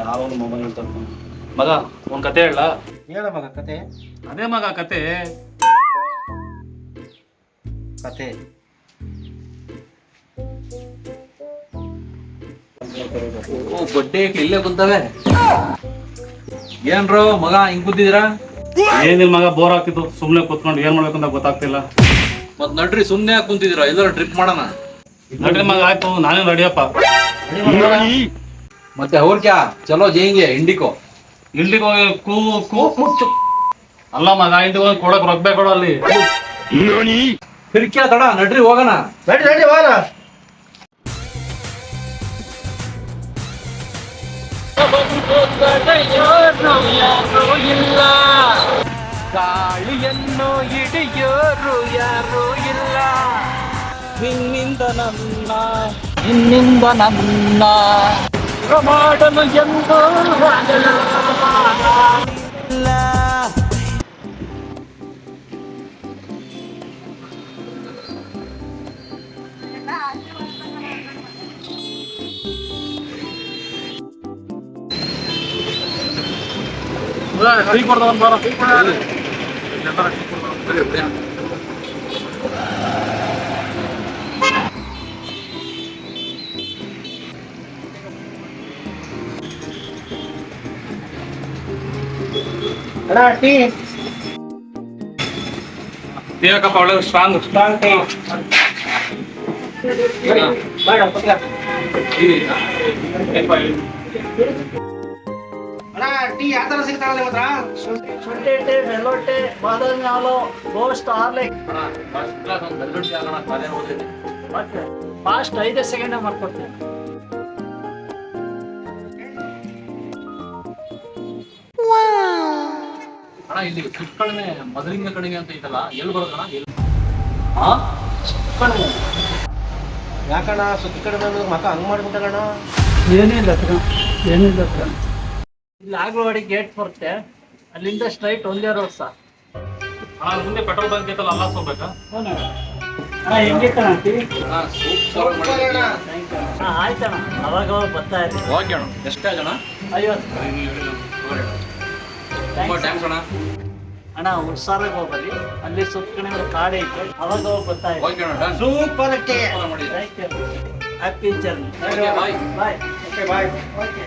ಯಾವ ಮೊಬೈಲ್ ಅಂತ ಮಗ ಒಂದ್ ಕತೆ ಹೇಳ. ಹೇಳ ಮಗ ಕತೆ. ಅದೇ ಮಗ ಕತೆ. ಕತೆ. ಓ ಬಡ್ಡೆ ಇಲ್ಲೇ ಕುಂತವೆ ಏನ್ರೋ ಮಗ ಹಿಂಗ್ ಕೂತಿದ್ದೀರಾ? ಏನಿಲ್ಲ ಮಗ ಬೋರ್ ಆಗ್ತಿತ್ತು. ಸುಮ್ನೆ ಕೂತ್ಕೊಂಡು ಏನ್ ಮಾಡ್ಬೇಕು ಅಂತ ಗೊತ್ತಾಗ್ತಿಲ್ಲ. ಮತ್ ನಡ್ರಿ ಸುಮ್ನೆ ಯಾಕೆ ಕುಂತಿದ್ದೀರಾ? ಎಲ್ಲರೂ ಟ್ರಿಪ್ ಮಾಡೋಣ. ನಡ್ರಿ ಮಗ ಆಯ್ತು. ನಾನೇ ರೆಡಿಯಪ್ಪ ಮತ್ತೆ ಅವ್ರ ಕ್ಯಾ? ಚಲೋ ಜೈಂಗೆ ಇಂಡಿಕೋ. ಇಂಡಿಕೋ ಕೂ ಕೂ ಮುಚ್ಚು. ಅಲ್ಲ ಮಗ ಇಂಡಿಕೋ ಹೋಗಿ ಕೊಡಕ್ ರೊಕ್ಕ ಕೊಡ ಅಲ್ಲಿ. ಫಿರ್ಕ್ಯಾ ತಡ ನಡ್ರಿ ಹೋಗೋಣ. ರೆಡಿ ರೆಡಿ ಹೋಗೋಣ. ಗಾಳಿಯನ್ನು ಹಿಡಿಯೋರು ಯಾರು ಇಲ್ಲ. ನಿನ್ನಿಂದ ನನ್ನ ನಿನ್ನಿಂದ ನನ್ನ. ಮಾಡಲು ಎಂದು ಟೀ ಕೊಡ್ದವನ್ ಬಾರ ಅಣ್ಣ ಟೀ. ಟೀ ಹಾಕಪ್ಪ ಒಳ್ಳೆ ಸ್ಟ್ರಾಂಗ್ ಸ್ಟ್ರಾಂಗ್ ಟೀ. ಅಣ್ಣ ಟೀ ಯಾವ ಥರ ಸಿಗ್ತಾವಲ್ಲ ನಿಮ್ಮ ಹತ್ರ? ಶುಂಠಿ ಟೀ ಮೆಲೋಟಿ ಬಾದಾಮಿ ಹಾಲು ಬೋಸ್ಟ್ ಹಾರ್ಲಿಕ್ ಮತ್ತೆ ಫಾಸ್ಟ್ ಐದೇ ಸೆಕೆಂಡ್ ಮಾಡ್ಕೊಡ್ತೀನಿ. ಅಣ್ಣ ಇಲ್ಲಿ ಸುತ್ತಕಡಿಮೆ ಮದಲಿಂಗ ಕಣಿವೆ ಅಂತ ಐತಲ್ಲ ಎಲ್ಲಿ ಬರೋದಣ್ಣ? ಎಲ್ಲಿ ಯಾಕಣ್ಣ? ಸುತ್ತ ಕಡಿಮೆ ಬಂದು ಮಕ ಹಂಗ್ ಮಾಡ್ಬಿಟ್ಟಣ್ಣ ಏನಿಲ್ಲ ಏನಿಲ್ಲ ಇಲ್ಲಿ ಆಗ್ಲವಾಡಿ ಗೇಟ್ ಬರುತ್ತೆ. ಅಲ್ಲಿಂದ ಸ್ಟ್ರೈಟ್ ಒಂದೇ ರೋಡ್ ಸರ್ ಅಣ್ಣ ಮುಂದೆ ಪೆಟ್ರೋಲ್ ಬಂಕ್ ಐತಲ್ಲ ಅಲ್ಲ ಹೋಗ್ಬೇಕಾ? ಹೆಂಗಿತ್ತಣ್ಣ ಅಣ್ಣ ಸೂಪರ್ ಅಣ್ಣ ಹಾಂ ಆಯ್ತಣ್ಣ. ಅವಾಗ ಅವಾಗ ಬರ್ತಾ ಇರಿ ಓಕೆ ಅಣ್ಣ ಎಷ್ಟೇ ಅಣ್ಣ. ಐವತ್ತು ಅಣ್ಣ ಹುಷಾರಾಗಿ ಹೋಗ್ಬರಿ ಅಲ್ಲಿ ಸುತ್ತಕಡೆ ಒಂದು ಕಾಡು ಐತೆ ಅವಾಗ ಗೊತ್ತಾಯ್ತು super happy journey bye bye okay bye okay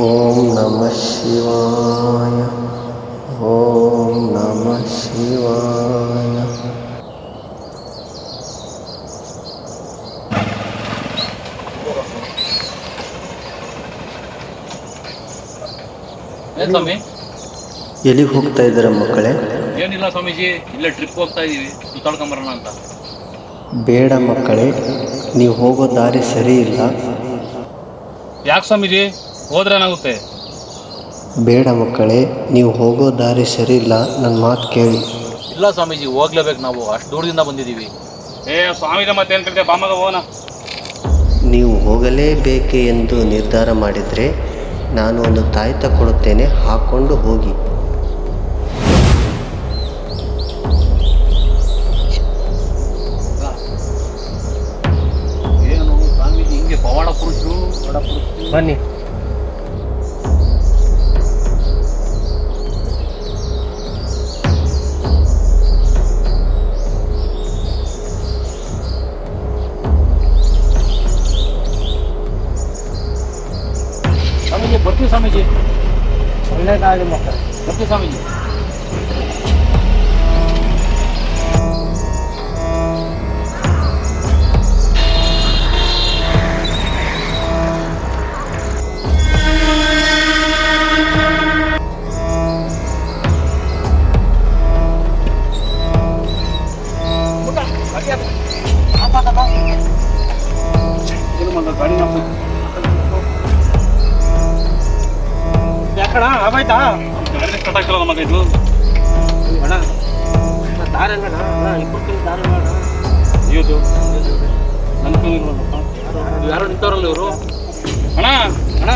Om ನಮ ಶಿವಾಯ ಓಂ ನಮ ಶಿವಾಯ ಏನ್ ಸ್ವಾಮಿ? ಎಲ್ಲಿಗೆ ಹೋಗ್ತಾ ಇದ್ದಾರೆ ಮಕ್ಕಳೇ? ಏನಿಲ್ಲ ಸ್ವಾಮೀಜಿ ಇಲ್ಲೇ ಟ್ರಿಪ್ ಹೋಗ್ತಾ ಇದೀವಿ ಸುತ್ತಾಡ್ಕೊಂಬರೋಣ ಅಂತ. ಬೇಡ ಮಕ್ಕಳೇ ನೀವು ಹೋಗೋ ದಾರಿ ಸರಿ ಇಲ್ಲ. ಯಾಕೆ ಸ್ವಾಮೀಜಿ? ಹೋದ್ರೆ ಏನಾಗುತ್ತೆ? ಬೇಡ ಮಕ್ಕಳೇ ನೀವು ಹೋಗೋ ದಾರಿ ಸರಿ ಇಲ್ಲ ನನ್ನ ಮಾತು ಕೇಳಿ. ಇಲ್ಲ ಸ್ವಾಮೀಜಿ ಹೋಗ್ಲೇಬೇಕು ನಾವು ಅಷ್ಟು ದೂರದಿಂದ ಬಂದಿದ್ದೀವಿ. ಏ ಸ್ವಾಮೀಜಿ ಮತ್ತೆ ಏನು ಕರಿತೆ ಬಾಮಗ ಹೋಗೋಣ. ನೀವು ಹೋಗಲೇಬೇಕೆ ಎಂದು ನಿರ್ಧಾರ ಮಾಡಿದರೆ ನಾನು ಒಂದು ತಾಯ್ತ ಕೊಡುತ್ತೇನೆ ಹಾಕ್ಕೊಂಡು ಹೋಗಿ. ಏನು ಸ್ವಾಮೀಜಿ ಹಿಂಗೆ ಪವಾಡ ಪುರುಷರು ಬಡ ಪುರುಷರು ಬನ್ನಿ ಸ್ವಾಮೀಜಿ ಸ್ವಾಮೀಜಿ ಆಗೋಯ್ತಾ? ಆಗ್ತಿಲ್ಲ ನಮಗ ಇದು ಅಣ್ಣ ದಾರ ಅಣ್ಣ ಇಬ್ಬರು ದಾರಿ ಇದು ನನ್ನ ಯಾರು ನಿಂತವ್ರಲ್ಲ ಇವರು? ಅಣ್ಣ ಅಣ್ಣ.